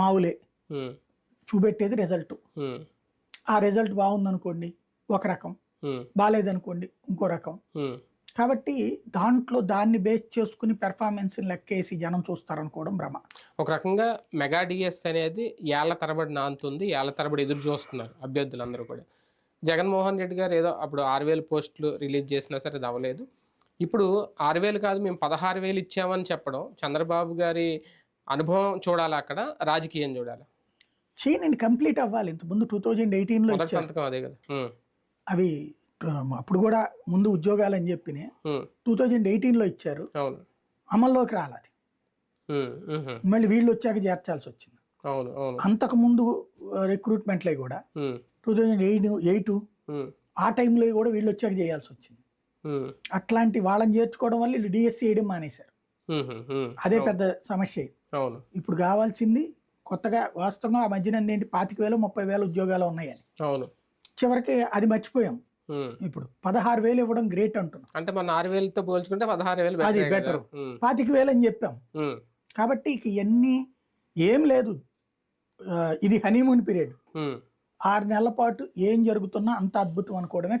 మావులే. చూపెట్టేది result ఆ result బాగుందనుకోండి ఒక రకం. బాగాలేదనుకోండి ఇంకో రకం. కాబట్టి దాంట్లో దాన్ని బేస్ చేసుకుని పెర్ఫార్మెన్స్ లెక్కేసి జనం చూస్తారనుకోవడం భ్రమ. ఒక రకంగా మెగా డిఎస్ అనేది ఏళ్ళ తరబడి నాంతుంది ఏళ్ళ తరబడి ఎదురు చూస్తున్నారు అభ్యర్థులందరూ కూడా. జగన్మోహన్ రెడ్డి గారు ఏదో అప్పుడు ఆరు వేలు పోస్టులు రిలీజ్ చేసినా సరే అది అవ్వలేదు. ఇప్పుడు ఆరు వేలు కాదు మేము పదహారు వేలు ఇచ్చామని చెప్పడం చంద్రబాబు గారి అనుభవం చూడాలి అక్కడ రాజకీయం చూడాలి. చేయనండి కంప్లీట్ అవ్వాలి. ఇంత ముందు టూ థౌజండ్ ఎయిటీన్లో సంతకం అదే కదా. అవి అప్పుడు కూడా ముందు ఉద్యోగాలు అని చెప్పిన టూ థౌజండ్ ఎయిటీన్లో ఇచ్చారు. అవును. అమల్లోకి రాలేదు ఉహు, మళ్ళీ వీళ్ళు వచ్చాక చేర్చాల్సి వచ్చింది. అంతకు ముందు రిక్రూట్మెంట్లో కూడా టూ థౌజండ్ ఎయిట్ ఎయిట్ ఆ టైంలో కూడా వీళ్ళు వచ్చాక చేయాల్సి వచ్చింది. అట్లాంటి వాళ్ళని చేర్చుకోవడం వల్ల వీళ్ళు డిఎస్సి వేయడం మానేశారు. అదే పెద్ద సమస్య. అవును. ఇప్పుడు కావాల్సింది కొత్తగా వాస్తవంగా ఆ మధ్యన ఏంటి? పాతిక వేలు ముప్పై వేలు ఉద్యోగాలు ఉన్నాయని. అవును. చివరికి అది మర్చిపోయాం. ఇప్పుడు పదహారు వేలు ఇవ్వడం గ్రేట్ అంటున్నాం. అంటే మన ఆరు వేలతో పోల్చుకుంటే పదహారు వేలు అది. ఉమ్, పాతిక వేలు అని చెప్పాం. కాబట్టి ఇక ఇవన్నీ ఏం లేదు. ఇది హనీమూన్ పీరియడ్. ఆరు నెలల పాటు ఏం జరుగుతున్నా అంత అద్భుతం అనుకోవడమే